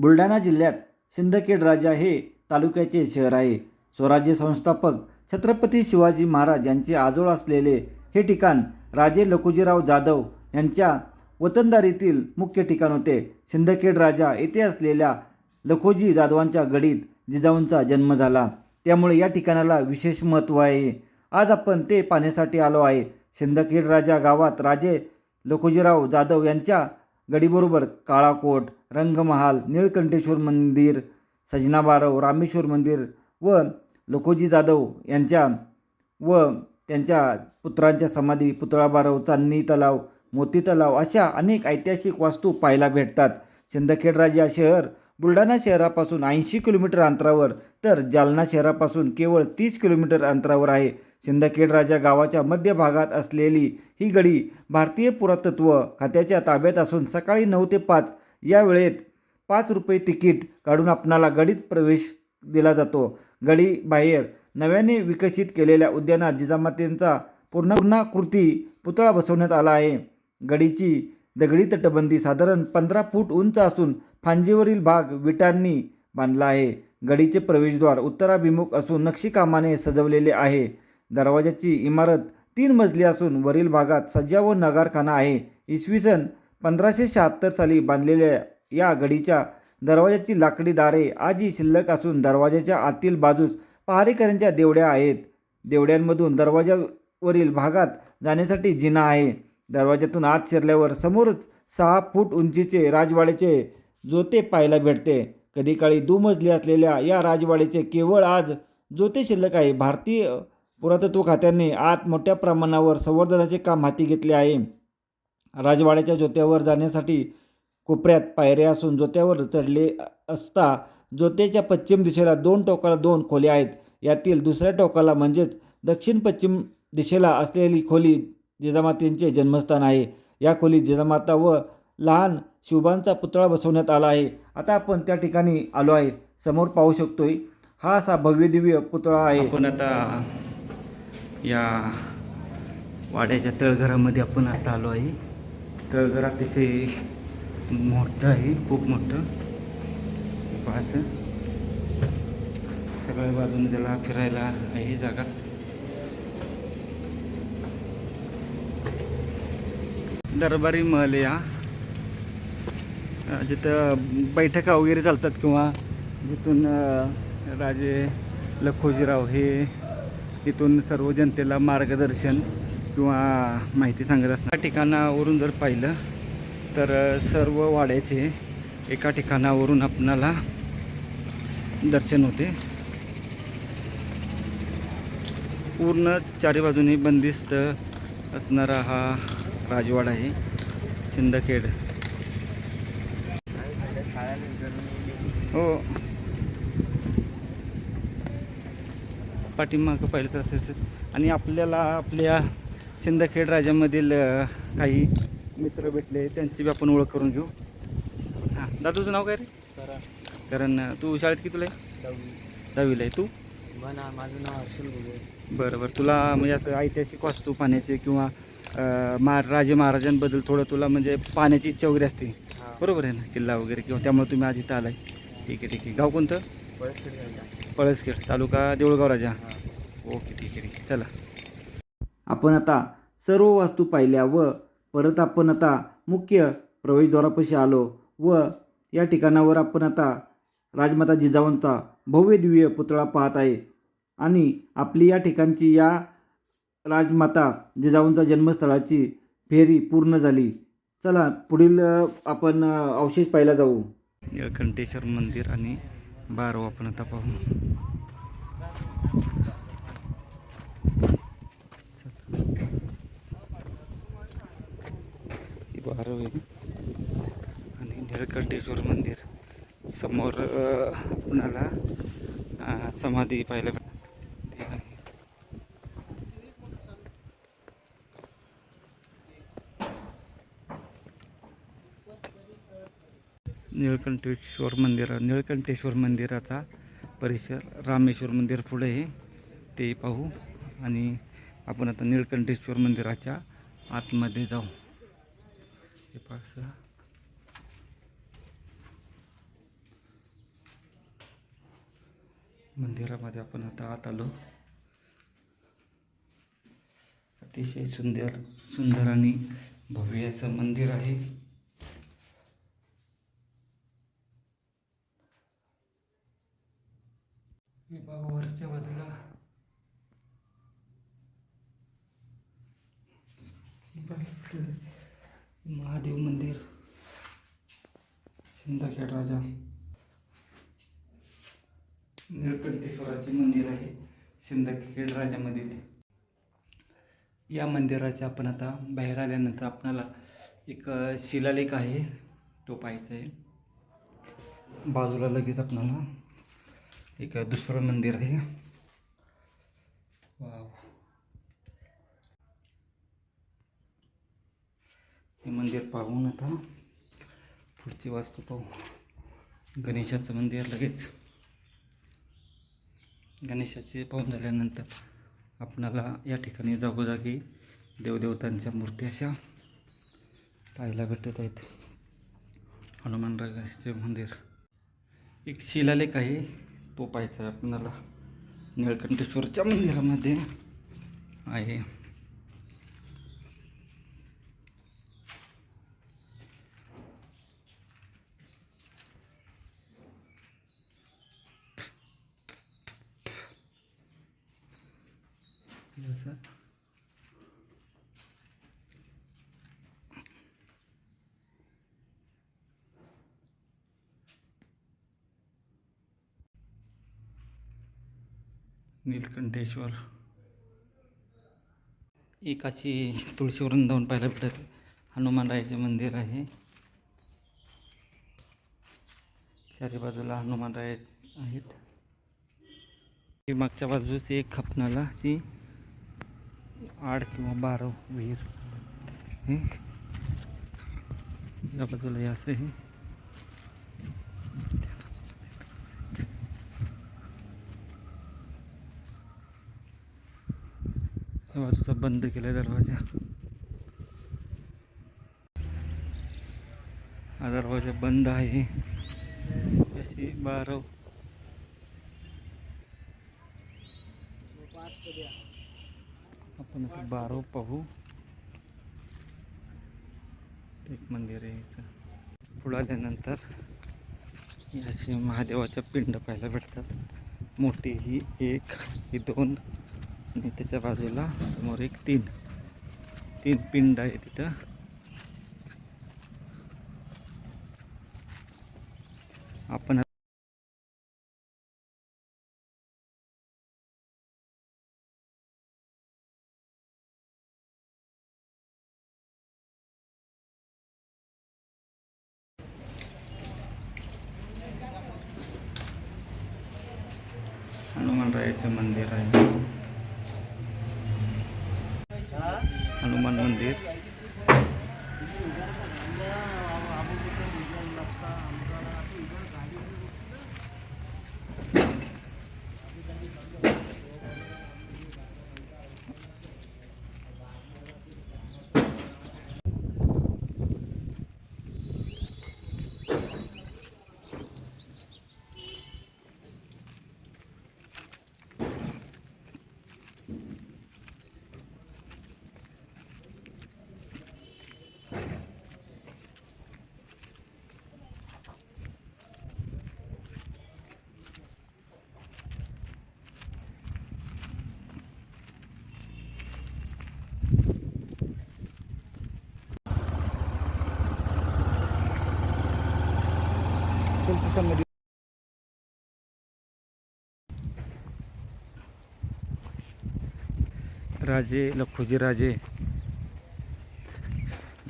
बुलढाणा जिल्ह्यात सिंदखेड राजा हे तालुक्याचे शहर आहे. स्वराज्य संस्थापक छत्रपती शिवाजी महाराज यांचे आजोळ असलेले हे ठिकाण राजे लखुजीराव जाधव यांच्या वतनदारीतील मुख्य ठिकाण होते. सिंदखेड राजा येथे असलेल्या लखोजी जाधवांच्या गडीत जिजाऊंचा जन्म झाला. त्यामुळे या ठिकाणाला विशेष महत्त्व आहे. आज आपण ते पाहण्यासाठी आलो आहे. सिंदखेड राजा गावात राजे लखोजीराव जाधव यांच्या गडीबरोबर काळाकोट रंगमहाल निळकंठेश्वर मंदिर सजनाबारव रामेश्वर मंदिर व लखोजी जाधव यांच्या व त्यांच्या पुत्रांच्या समाधी पुतळा बारव चांदणी तलाव मोती तलाव अशा अनेक ऐतिहासिक वास्तू पाहायला भेटतात. सिंदखेडराजे शहर बुलढाणा शहरापासून ऐंशी किलोमीटर अंतरावर तर जालना शहरापासून केवळ तीस किलोमीटर अंतरावर आहे. सिंदखेड राजा गावाच्या मध्य भागात असलेली ही गडी भारतीय पुरातत्व खात्याच्या ताब्यात असून सकाळी नऊ ते पाच या वेळेत पाच रुपये तिकीट काढून आपणाला गडीत प्रवेश दिला जातो. गडी बाहेर नव्याने विकसित केलेल्या उद्यानात जिजामातेंचा पूर्ण पूर्णाकृती पुतळा बसवण्यात आला आहे. गडीची दगडी तटबंदी साधारण पंधरा फूट उंच असून फांजीवरील भाग विटांनी बांधला आहे. गडीचे प्रवेशद्वार उत्तराभिमुख असून नक्षीकामाने सजवलेले आहे. दरवाजाची इमारत तीन मजली असून वरील भागात सज्जा व नगारखाना आहे. इसवी सन पंधराशे शहात्तर साली बांधलेल्या या गडीच्या दरवाजाची लाकडी दारे आजही शिल्लक असून दरवाजाच्या आतील बाजूस पहारेकऱ्यांच्या देवड्या आहेत. देवड्यांमधून दरवाजावरील भागात जाण्यासाठी जिना आहे. दरवाजातून आत शिरल्यावर समोरच सहा फूट उंचीचे राजवाड्याचे जोते पाहायला भेटते. कधी काळी दुमजली असलेल्या या राजवाड्याचे केवळ आज जोते शिल्लक आहे. भारतीय पुरातत्व खात्याने आत मोठ्या प्रमाणावर संवर्धनाचे काम हाती घेतले आहे. राजवाड्याच्या जोत्यावर जाण्यासाठी कोपऱ्यात पायऱ्या असून जोत्यावर चढले असता जोत्याच्या पश्चिम दिशेला दोन टोकाला दोन खोल्या आहेत. यातील दुसऱ्या टोकाला म्हणजेच दक्षिण पश्चिम दिशेला असलेली खोली जिजामातेंचे जन्मस्थान आहे. या खोलीत जिजामाता व लहान शिवबांचा पुतळा बसवण्यात आला आहे. आता आपण त्या ठिकाणी आलो आहे. समोर पाहू शकतोय हा असा भव्यदिव्य पुतळा आहे. आपण आता या वाड्याच्या तळघरामध्ये आपण आता आलो आहे. तळघर अतिशय मोठं आहे खूप मोठं. पाहायचं सगळ्या बाजूने त्याला फिरायला आहे जागा. दरबारी महल या. जिथं बैठका वगैरे चालतात किंवा जिथून राजे लखोजीराव हे इथून सर्व जनतेला मार्गदर्शन किंवा माहिती सांगत असतात. त्या ठिकाणावरून जर पाहिलं तर सर्व वाड्याचे एका ठिकाणावरून आपणाला दर्शन होते. पूर्ण चारी बाजूने बंदिस्त असणारा हा राजवाडा आहे सिंदखेड हो. पाठीमागं पाहिलं तर असेच. आणि आपल्याला आपल्या सिंदखेड राज्यामधील काही मित्र भेटले त्यांची बी आपण ओळख करून घेऊ. हां दादूचं नाव काय रे? कारण. तू शाळेत कितीला आहे? दहावीला आहे. तू? बना माझं नाव हर्षल गुगे बरं बरं. तुला म्हणजे असं ऐतिहासिक वास्तू पाहण्याचे किंवा अ, मा राजे महाराजांबद्दल थोडं तुला म्हणजे पाहण्याची इच्छा वगैरे असते. बरोबर आहे ना? किल्ला वगैरे किंवा त्यामुळे तुम्ही आज इथं आलाय. ठीक आहे ठीक आहे. गाव कोणतं? पळसखेड तालुका देऊळगाव राजा. ओके ठीक आहे ठीक आहे. चला. आपण आता सर्व वास्तू पाहिल्या व परत आपण आता मुख्य प्रवेशद्वारापाशी आलो व या ठिकाणावर आपण आता राजमाता जिजाऊंचा भव्य दिव्य पुतळा पाहत आहे आणि आपली या ठिकाणची या राजमाता जिजाऊंचा जन्मस्थळाची फेरी पूर्ण झाली. चला पुढील आपण अवशेष पाहायला जाऊ. निळकंठेश्वर मंदिर आणि बारव आपण आता पाहू. ही बारव आहे. आणि निळकंठेश्वर मंदिर समोर आपणाला समाधी पाहायला निळकंठेश्वर मंदिर निळकंठेश्वर मंदिराचा परिसर रामेश्वर मंदिर पुढे आहे. ते पाहू आणि आपण आता निळकंठेश्वर मंदिराच्या आतमध्ये जाऊ. हे पास मंदिरामध्ये आपण आता आत आलो. अतिशय सुंदर सुंदर आणि भव्य असं मंदिर आहे. हे बघा वरच्या बाजूला. महादेव मंदिर. सिंदखेड राजा. निळकंठेश्वराचे मंदिर आहे सिंदखेड राजामधील या मंदिराच्या आपण आता बाहेर आल्यानंतर आपणाला एक शिलालेख आहे तो पाहायचा आहे. बाजूला लगेच आपणाला एक दुसरं मंदिर आहे. वाव. हे मंदिर पाहून आता पुढची वास्तू पाहू. गणेशाचं मंदिर लगेच. गणेशाचे पाहून झाल्यानंतर आपणाला या ठिकाणी जागोजागी देवदेवतांच्या मूर्ती अशा पाहायला भेटत आहेत. हनुमानरागाचे मंदिर. एक शिलालेख आहे. तो पाहायचा आहे आपणाला. निळकंठेश्वरच्या मंदिरामध्ये आहे. हे असं. नीलकंठेश्वर. एकाची तुळशी वृंदावन पाहायला भेटत हनुमानरायाचे मंदिर आहे. चारी बाजूला हनुमानराय आहेत. हे मागच्या बाजूस एक खपनाला ती आठ किंवा बारा विहीर. हे या बाजूला हे असं आहे या बाजूचा बंद केला दरवाजा. हा दरवाजा बंद आहे. अशी बारव. आपण बारव पाहू. एक मंदिर आहे इथं. पुढं आल्यानंतर याचे महादेवाच्या पिंड पाहायला भेटतात. मोठी ही एक ही दोन आणि त्याच्या बाजूला समोर एक तीन तीन पिंड आहे तिथं आपण हनुमानरायाचं मंदिर आहे हनुमान मंदिर राजे लखोजीराजे.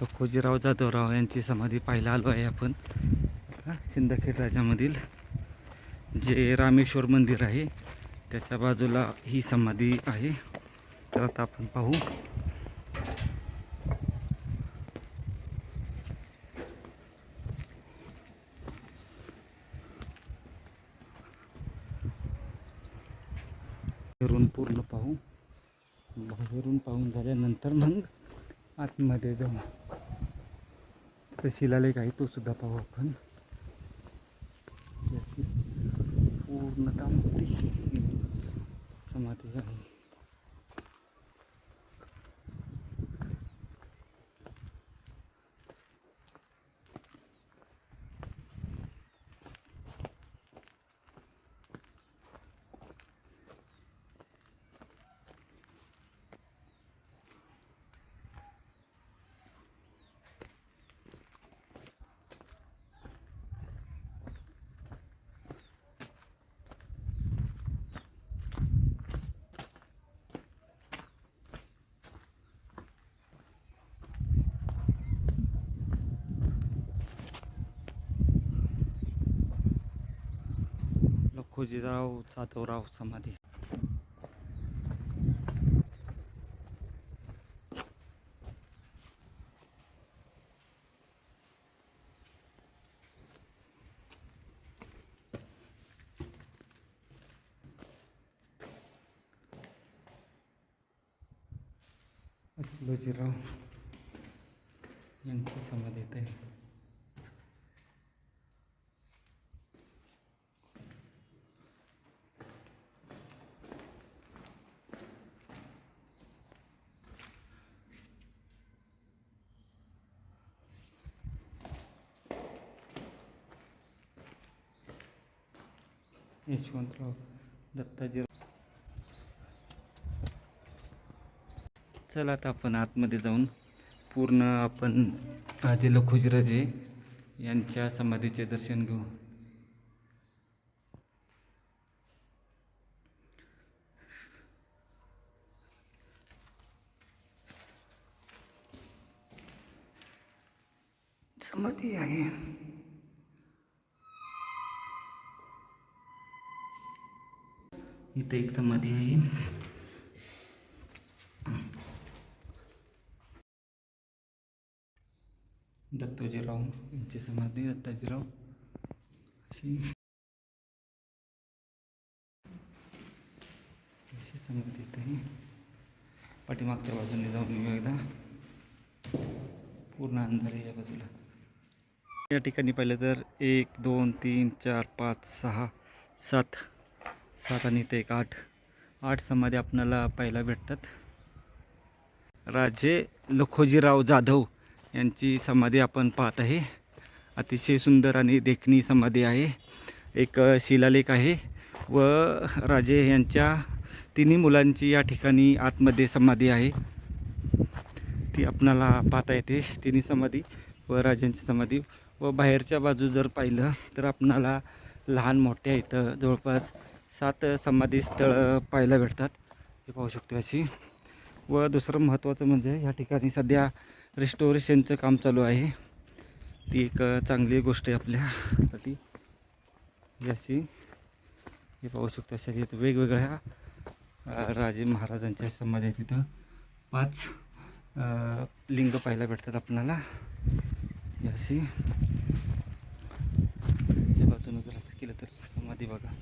लखोजीराव जाधवराव यांची समाधी पाहायला आलो आहे आपण. सिंदखेड राजामधील जे रामेश्वर मंदिर आहे त्याच्या बाजूला ही समाधी आहे. तर आता आपण पाहू. पूर्ण पाहू. बाहेरून पाहून झाल्यानंतर मग आतमध्ये जाऊ. तर शिलालेख आहे तो सुद्धा पाहू आपण. याची पूर्णतः मोठी समाधी आहे. खोजीराव जाधवराव समाधी. अचलोजीराव यांची समाधी आहे यशवंतराव दत्ताजी. चला आता आपण आतमध्ये जाऊन पूर्ण आपण आजी लखुजराजे यांच्या समाधीचे दर्शन घेऊ. समाधी आहे. इथे एक समाधी आहे. दत्तोजीराव यांची समाधी दत्ताजीराव. अशी. अशी समाधी इथे आहे. पाठीमागच्या बाजूने जाऊन येऊ एकदा. पूर्ण अंधार आहे या बाजूला. या ठिकाणी पाहिलं तर एक दोन तीन चार पाच सहा सात सात आणि ते एक आठ. आठ समाधी आपणाला पाहायला भेटतात. राजे लखोजीराव जाधव यांची समाधी आपण पाहत आहे. अतिशय सुंदर आणि देखणी समाधी आहे. एक शिलालेख आहे व राजे यांच्या तिन्ही मुलांची या ठिकाणी आतमध्ये समाधी आहे. ती आपणाला पाहता येते. तिन्ही समाधी व राजांची समाधी व बाहेरच्या बाजू जर पाहिलं तर आपणाला लहान मोठ्या इथं जवळपास सात समाधी स्थळं पाहायला भेटतात. हे पाहू शकतो अशी. व दुसरं महत्त्वाचं म्हणजे या ठिकाणी सध्या रिस्टोरेशनचं काम चालू आहे. ती एक चांगली गोष्ट आहे आपल्यासाठी. ही अशी. हे पाहू शकतो अशा इथं वेगवेगळ्या राजे महाराजांच्या समाधी आहे तिथं पाच लिंग पाहायला भेटतात आपणाला याशी अशी. या बाजूनं जर असं केलं तर समाधी बघा.